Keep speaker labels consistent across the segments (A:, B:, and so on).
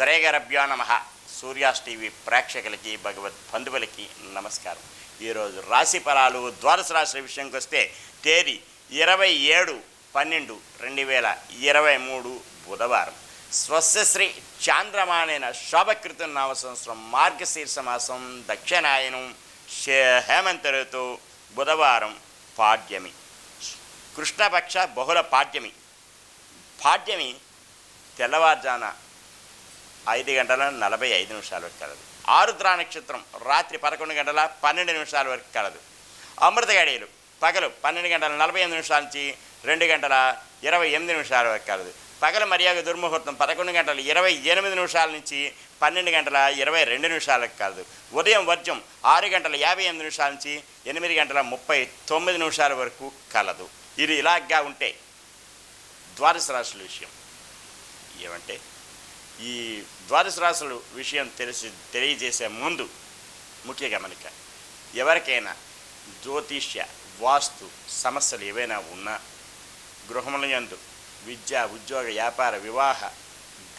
A: త్రేగరభ్యో నమ. సూర్యాస్ టీవీ ప్రేక్షకులకి భగవత్ బంధువులకి నమస్కారం. ఈరోజు రాశి ఫలాలు ద్వాదశ రాశుల విషయంకి వస్తే తేదీ ఇరవై ఏడు పన్నెండు రెండు వేల ఇరవై మూడు బుధవారం. స్వస్యశ్రీ చాంద్రమానైన శోభకృత నామ సంవత్సరం మార్గశీర్ష మాసం దక్షిణాయనం హేమంత ఋతు బుధవారం పాడ్యమి. కృష్ణపక్ష బహుళ పాడ్యమి. పాడ్యమి తెల్లవారుజాన ఐదు గంటల నలభై ఐదు నిమిషాల వరకు కలదు. ఆరుద్ర నక్షత్రం రాత్రి పదకొండు గంటల పన్నెండు నిమిషాల వరకు కలదు. అమృత గడియలు పగలు పన్నెండు గంటల నలభై ఎనిమిది నిమిషాల నుంచి రెండు గంటల ఇరవై ఎనిమిది నిమిషాల వరకు కలదు. పగల మర్యాద దుర్ముహూర్తం పదకొండు గంటల ఇరవై ఎనిమిది నిమిషాల నుంచి పన్నెండు గంటల ఇరవై రెండు నిమిషాలకు కలదు. ఉదయం వర్జం ఆరు గంటల యాభై ఎనిమిది నిమిషాల నుంచి ఎనిమిది గంటల ముప్పై తొమ్మిది నిమిషాల వరకు కలదు. ఇది ఇలాగా ఉంటే ద్వాదశ రాశుల విషయం ఏమంటే ఈ ద్వాదశ రాసుల విషయం తెలిసి తెలియజేసే ముందు ముఖ్య గమనిక ఎవరికైనా జ్యోతిష్య వాస్తు సమస్యలు ఏవైనా ఉన్నా గృహముల యందు విద్య ఉద్యోగ వ్యాపార వివాహ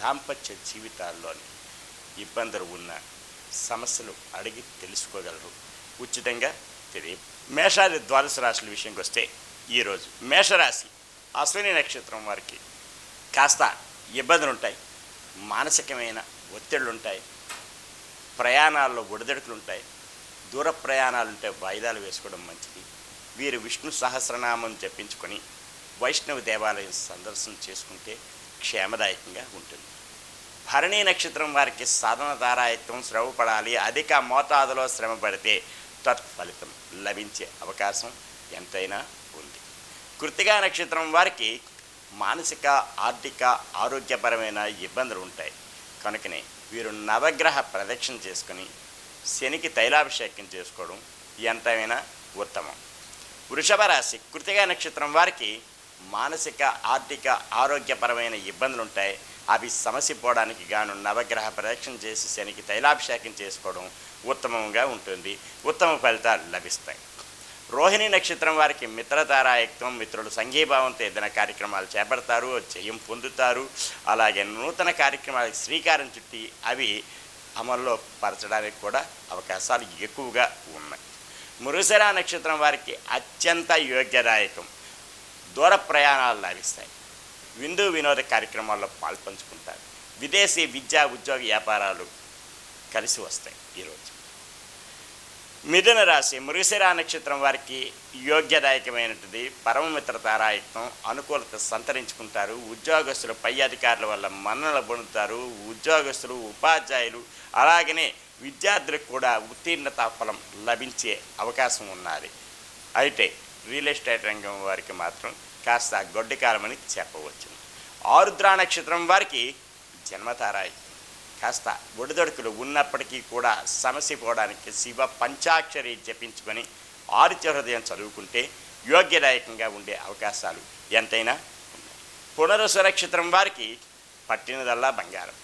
A: దాంపత్య జీవితాల్లోని ఇబ్బందులు ఉన్న సమస్యలు అడిగి తెలుసుకోగలరు. ఉచితంగా తెలియ మేషాది ద్వాదశ రాశుల విషయంకి వస్తే ఈరోజు మేషరాశి అశ్విని నక్షత్రం వారికి కాస్త ఇబ్బందులు ఉంటాయి మానసికమైన ఒత్తిళ్ళు ఉంటాయి ప్రయాణాల్లో ఒడిదడుకులు ఉంటాయి దూర ప్రయాణాలు ఉంటే వాయిదాలు వేసుకోవడం మంచిది. వీరు విష్ణు సహస్రనామం జపించుకొని వైష్ణవ దేవాలయం సందర్శన చేసుకుంటే క్షేమదాయకంగా ఉంటుంది. భరణీ నక్షత్రం వారికి సాధన దారాయత్వం శ్రమపడాలి. అధిక మోతాదులో శ్రమ పడితే తత్ఫలితం లభించే అవకాశం ఎంతైనా ఉంది. కృతిగా నక్షత్రం వారికి మానసిక ఆర్థిక ఆరోగ్యపరమైన ఇబ్బందులు ఉంటాయి. కనుకనే వీరు నవగ్రహ ప్రదక్షిణ చేసుకుని శనికి తైలాభిషేకం చేసుకోవడం ఎంతైనా ఉత్తమం. వృషభ రాశి కృతిగా నక్షత్రం వారికి మానసిక ఆర్థిక ఆరోగ్యపరమైన ఇబ్బందులు ఉంటాయి. అవి సమస్య పోవడానికి గాను నవగ్రహ ప్రదక్షిణ చేసి శనికి తైలాభిషేకం చేసుకోవడం ఉత్తమంగా ఉంటుంది. ఉత్తమ ఫలితాలు లభిస్తాయి. రోహిణి నక్షత్రం వారికి మిత్రతారాయక్తం మిత్రులు సంఘీభావంతో ఏదైనా కార్యక్రమాలు చేపడతారు జయం పొందుతారు. అలాగే నూతన కార్యక్రమాలకు శ్రీకారం చుట్టి అవి అమల్లో పరచడానికి కూడా అవకాశాలు ఎక్కువగా ఉన్నాయి. మృగశిర నక్షత్రం వారికి అత్యంత యోగ్యదాయకం. దూర ప్రయాణాలు లభిస్తాయి. విందు వినోద కార్యక్రమాల్లో పాల్పంచుకుంటారు. విదేశీ విద్యా ఉద్యోగ వ్యాపారాలు కలిసి వస్తాయి ఈరోజు. మిథున రాశి మృగశిరా నక్షత్రం వారికి యోగ్యదాయకమైనది. పరమమిత్ర అనుకూలత సంతరించుకుంటారు. ఉద్యోగస్తులు పై అధికారుల వల్ల మన్నలు పొందుతారు. ఉద్యోగస్తులు ఉపాధ్యాయులు అలాగనే విద్యార్థులకు కూడా ఉత్తీర్ణతా ఫలం లభించే అవకాశం ఉన్నది. అయితే రియల్ ఎస్టేట్ రంగం వారికి మాత్రం కాస్త గొడ్డికాలమని చెప్పవచ్చు ఆరుద్రా నక్షత్రం వారికి జన్మతారాయత్నం కాస్త ఒడిదొడుకులు ఉన్నప్పటికీ కూడా సమస్య పోవడానికి శివ పంచాక్షరి జపించుకొని ఆరుత్య హృదయం చదువుకుంటే యోగ్యదాయకంగా ఉండే అవకాశాలు ఎంతైనా పునరుసురక్షితం వారికి పట్టినదల్లా బంగారం.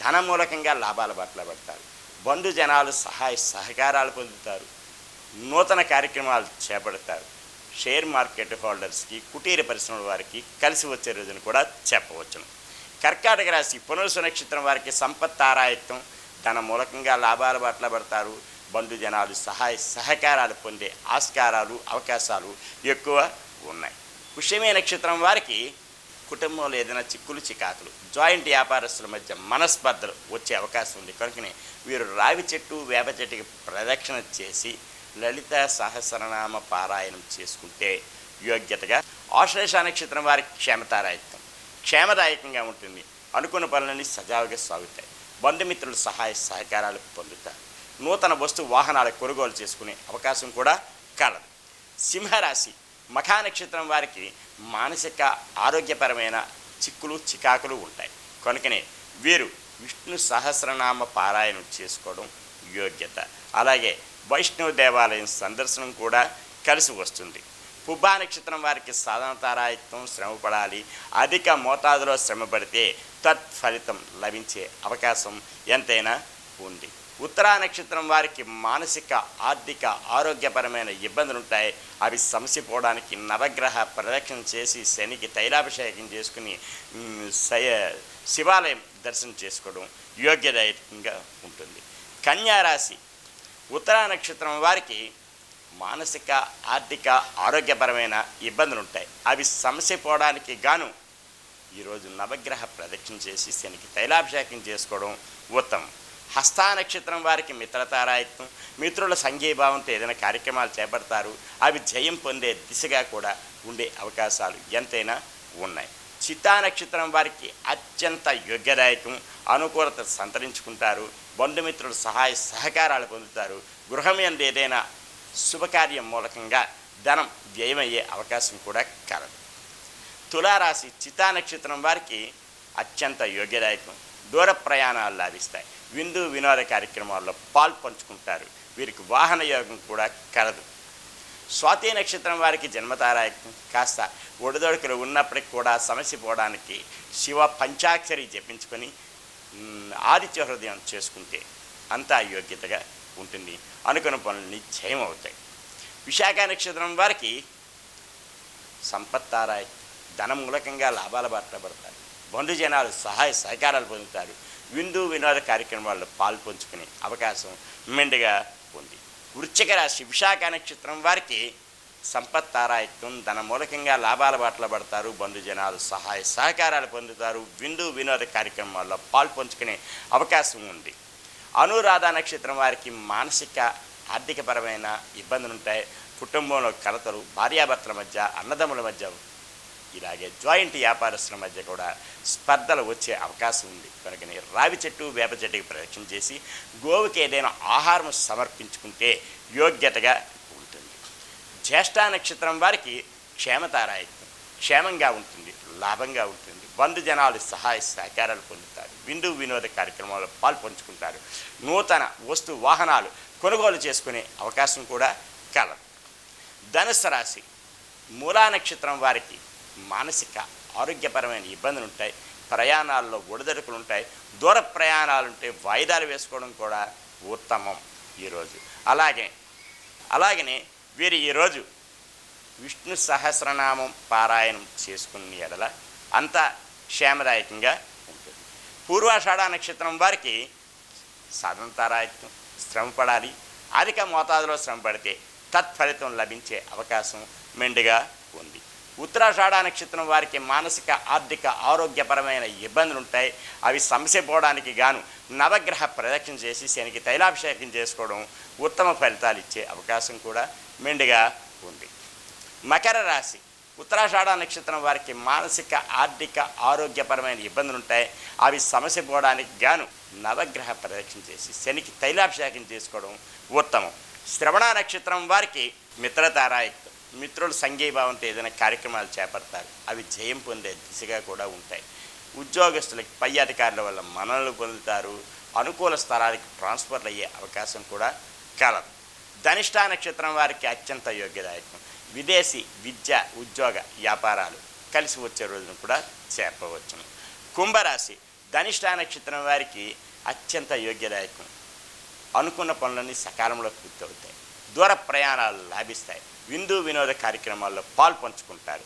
A: ధన మూలకంగా లాభాల బట్ల పడతారు. బంధు జనాలు సహాయ సహకారాలు పొందుతారు. నూతన కార్యక్రమాలు చేపడతారు. షేర్ మార్కెట్ హోల్డర్స్కి కుటీర పరిశ్రమల వారికి కలిసి వచ్చే రోజును కూడా చెప్పవచ్చును. కర్కాటక రాశి పునరుసు నక్షత్రం వారికి సంపత్ తారాయత్వం తన మూలకంగా లాభాల బాటల పడతారు. బంధు జనాలు సహాయ సహకారాలు పొందే ఆస్కారాలు అవకాశాలు ఎక్కువ ఉన్నాయి. కుషమే నక్షత్రం వారికి కుటుంబంలో ఏదైనా చిక్కులు చికాకులు జాయింట్ వ్యాపారస్తుల మధ్య మనస్పర్ధలు వచ్చే అవకాశం ఉంది. కనుకనే వీరు రావి చెట్టు వేప చెట్టుకి ప్రదక్షిణ చేసి లలిత సహస్రనామ పారాయణం చేసుకుంటే యోగ్యతగా ఆశ్లేష నక్షత్రం వారికి క్షేమతారాయత్వం. క్షేమదాయకంగా ఉంటుంది. అనుకున్న పనులన్నీ సజావుగా సాగుతాయి. బంధుమిత్రుల సహాయ సహకారాలు పొందుతారు. నూతన వస్తు వాహనాల కొనుగోలు చేసుకునే అవకాశం కూడా కలదు. సింహరాశి మఖా నక్షత్రం వారికి మానసిక ఆరోగ్యపరమైన చిక్కులు చికాకులు ఉంటాయి. కనుకనే వీరు విష్ణు సహస్రనామ పారాయణం చేసుకోవడం యోగ్యత. అలాగే వైష్ణవ దేవాలయం సందర్శనం కూడా కలిసి వస్తుంది. పుబ్బా నక్షత్రం వారికి సాధన తారాయత్వం శ్రమ పడాలి అధిక మోతాదులో శ్రమ పడితే తత్ఫలితం లభించే అవకాశం ఎంతైనా ఉంది. ఉత్తరా నక్షత్రం వారికి మానసిక ఆర్థిక ఆరోగ్యపరమైన ఇబ్బందులు ఉంటాయి అవి సమసిపోవడానికి నవగ్రహ ప్రదక్షిణ చేసి శనికి తైలాభిషేకం చేసుకుని శయ శివాలయం దర్శనం చేసుకోవడం యోగ్యదాయకంగా ఉంటుంది. కన్యారాశి. ఉత్తరా నక్షత్రం వారికి మానసిక ఆర్థిక ఆరోగ్యపరమైన ఇబ్బందులు ఉంటాయి అవి సమస్య పోవడానికి గాను ఈరోజు నవగ్రహ ప్రదక్షిణ చేసి శనికి తైలాభిషేకం చేసుకోవడం ఉత్తమం. హస్తానక్షత్రం వారికి మిత్రతారాయత్వం మిత్రుల సంఘీభావంతో ఏదైనా కార్యక్రమాలు చేపడతారు అవి జయం పొందే దిశగా కూడా ఉండే అవకాశాలు ఎంతైనా ఉన్నాయి. చిత్తా నక్షత్రం వారికి అత్యంత యోగ్యదాయకం అనుకూలత సంతరించుకుంటారు బంధుమిత్రుల సహాయ సహకారాలు పొందుతారు గృహం ఎందు ఏదైనా శుభకార్యం మూలకంగా ధనం వ్యయమయ్యే అవకాశం కూడా కలదు. తులారాశి చితా నక్షత్రం వారికి అత్యంత యోగ్యదాయకం. దూర ప్రయాణాలు లాభిస్తాయి. విందు వినోద కార్యక్రమాల్లో పాలు పంచుకుంటారు. వీరికి వాహన యోగం కూడా కలదు. స్వాతి నక్షత్రం వారికి జన్మతారాయకం. కాస్త ఒడిదొడుకులు ఉన్నప్పటికి కూడా సమస్య పోవడానికి శివ పంచాక్షరి జపించుకొని ఆదిత్య హృదయం చేసుకుంటే అంతా యోగ్యతగా ఉంటుంది. అనుకున్న పనులు జయం అవుతాయి విశాఖ నక్షత్రం వారికి సంపత్తారాయి ధన మూలకంగా లాభాల బాట పడతారు. బంధుజనాలు సహాయ సహకారాలు పొందుతారు. విందు వినోద కార్యక్రమాల్లో పాల్పంచుకునే అవకాశం మెండుగా ఉంది. వృశ్చిక రాశి విశాఖ నక్షత్రం వారికి సంపత్తారాయత్వం ధన మూలకంగా లాభాల బాటలు పడతారు. బంధుజనాలు సహాయ సహకారాలు పొందుతారు. విందు వినోద కార్యక్రమాల్లో పాల్పంచుకునే అవకాశం ఉంది. అనురాధ నక్షత్రం వారికి మానసిక ఆర్థికపరమైన ఇబ్బందులు ఉంటాయి కుటుంబంలో కలతలు భార్యాభర్తల మధ్య అన్నదమ్ముల మధ్య ఇలాగే జాయింట్ వ్యాపారస్తుల మధ్య కూడా స్పర్ధలు వచ్చే అవకాశం ఉంది. కనుకని రావి చెట్టు వేప చెట్టుకి ప్రదక్షిణ చేసి గోవుకి ఏదైనా ఆహారం సమర్పించుకుంటే యోగ్యతగా ఉంటుంది. జ్యేష్ఠ నక్షత్రం వారికి క్షేమతారాయత్వం క్షేమంగా ఉంటుంది లాభంగా ఉంటుంది. బంధుజనాలు సహాయ సహకారాలు పొందుతారు. విందు వినోద కార్యక్రమాల్లో పాల్పంచుకుంటారు. నూతన వస్తు వాహనాలు కొనుగోలు చేసుకునే అవకాశం కూడా కలదు. ధనుసు రాశి మూలా నక్షత్రం వారికి మానసిక ఆరోగ్యపరమైన ఇబ్బందులు ఉంటాయి. ప్రయాణాల్లో ఒడిదడుకులు ఉంటాయి. దూర ప్రయాణాలు ఉంటే వాయిదాలు వేసుకోవడం కూడా ఉత్తమం ఈరోజు. అలాగే అలాగనే వీరు ఈరోజు విష్ణు సహస్రనామం పారాయణం చేసుకున్న ఎడల అంతా క్షేమదాయకంగా ఉంటుంది. పూర్వాషాఢ నక్షత్రం వారికి సాధనతారాయత్వం శ్రమ పడాలి. అధిక మోతాదులో శ్రమ పడితే తత్ఫలితం లభించే అవకాశం మెండుగా ఉంది. ఉత్తరాషాఢ నక్షత్రం వారికి మానసిక ఆర్థిక ఆరోగ్యపరమైన ఇబ్బందులు ఉంటాయి. అవి సమస్య పోవడానికి గాను నవగ్రహ ప్రదక్షిణ చేసి శనికి తైలాభిషేకం చేసుకోవడం ఉత్తమ ఫలితాలు ఇచ్చే అవకాశం కూడా మెండుగా ఉంది. మకర రాశి ఉత్తరాషాఢ నక్షత్రం వారికి మానసిక ఆర్థిక ఆరోగ్యపరమైన ఇబ్బందులు ఉంటాయి అవి సమస్య పోవడానికి గాను నవగ్రహ ప్రదక్షిణ చేసి శనికి తైలాభిషేకం చేసుకోవడం ఉత్తమం. శ్రవణ నక్షత్రం వారికి మిత్రతారాయుక్తం మిత్రులు సంఘీభావంతో ఏదైనా కార్యక్రమాలు చేపడతారు. అవి జయం పొందే దిశగా కూడా ఉంటాయి. ఉద్యోగస్తులకి పై అధికారుల వల్ల మనలు పొందుతారు. అనుకూల స్థలానికి ట్రాన్స్ఫర్లు అయ్యే అవకాశం కూడా కలదు. ధనిష్టా నక్షత్రం వారికి అత్యంత యోగ్యదాయకం. విదేశీ విద్య ఉద్యోగ వ్యాపారాలు కలిసి వచ్చే రోజును కూడా చేపవచ్చును కుంభరాశి ధనిష్ట నక్షత్రం వారికి అత్యంత యోగ్యదాయకం. అనుకున్న పనులన్నీ సకాలంలో పూర్తవుతాయి. దూర ప్రయాణాలు లాభిస్తాయి. విందు వినోద కార్యక్రమాల్లో పాలు పంచుకుంటారు.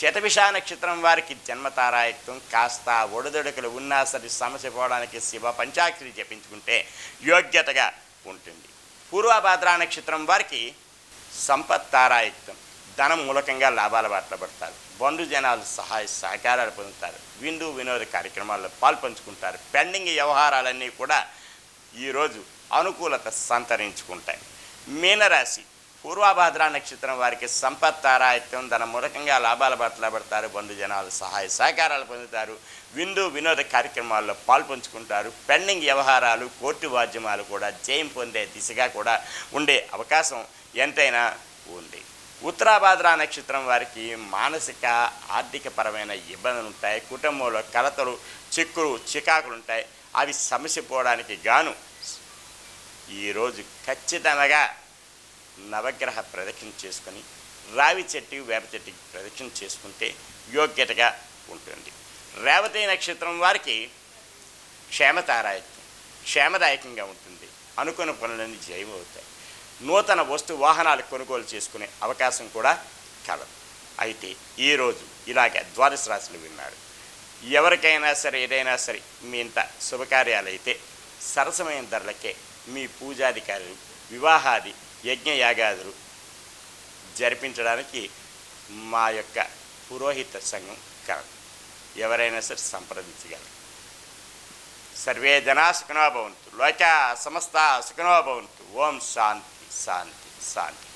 A: శతభిష నక్షత్రం వారికి జన్మతారాయత్వం కాస్త ఒడదొడుకలు ఉన్నా సరి సమస్య పోవడానికి శివ పంచాక్షరి జపించుకుంటే యోగ్యతగా ఉంటుంది. పూర్వభాద్రా నక్షత్రం వారికి సంపత్ తారాయుక్తం. ధనం మూలకంగా లాభాల బాటలో పడతారు. బంధు జనాలు సహాయ సహకారాలు పొందుతారు. విందు వినోద కార్యక్రమాల్లో పాల్పంచుకుంటారు పెండింగ్ వ్యవహారాలన్నీ కూడా ఈరోజు అనుకూలత సంతరించుకుంటాయి. మీనరాశి పూర్వాభాద్ర నక్షత్రం వారికి సంపత్ తారాయత్వం ధన మూలకంగా లాభాల బాటలో పడతారు బంధు జనాలు సహాయ సహకారాలు పొందుతారు విందు వినోద కార్యక్రమాల్లో పాల్పంచుకుంటారు పెండింగ్ వ్యవహారాలు కోర్టు వాద్యమాలు కూడా జయం పొందే దిశగా కూడా ఉండే అవకాశం ఎంతైనా ఉంది. ఉత్తరాభాద్ర నక్షత్రం వారికి మానసిక ఆర్థికపరమైన ఇబ్బందులు ఉంటాయి కుటుంబంలో కలతలు చిక్కులు చికాకులు ఉంటాయి అవి సమస్య పోవడానికి గాను ఈరోజు ఖచ్చితంగా నవగ్రహ ప్రదక్షిణ చేసుకొని రావి చెట్టు వేప చెట్టుకి ప్రదక్షిణ చేసుకుంటే యోగ్యతగా ఉంటుంది. రేవతి నక్షత్రం వారికి క్షేమతారాయకం క్షేమదాయకంగా ఉంటుంది. అనుకున్న పనులన్నీ జయం అవుతాయి. నూతన వస్తు వాహనాలు కొనుగోలు చేసుకునే అవకాశం కూడా కలదు. అయితే ఈరోజు ఇలాగే ద్వాదశ రాశులు విన్నారు. ఎవరికైనా సరే ఏదైనా సరే మీ ఇంత శుభకార్యాలు అయితే సరసమైన ధరలకే మీ పూజాధికారులు వివాహాది యజ్ఞయాగాదులు జరిపించడానికి మా యొక్క పురోహిత సంఘం కలదు. ఎవరైనా సరే సంప్రదించగలరు. సర్వే జనా సుఖనో భవంతు. లోక సమస్త సుఖనో భవంతు. ఓం శాంతి శాంతి శాంతి.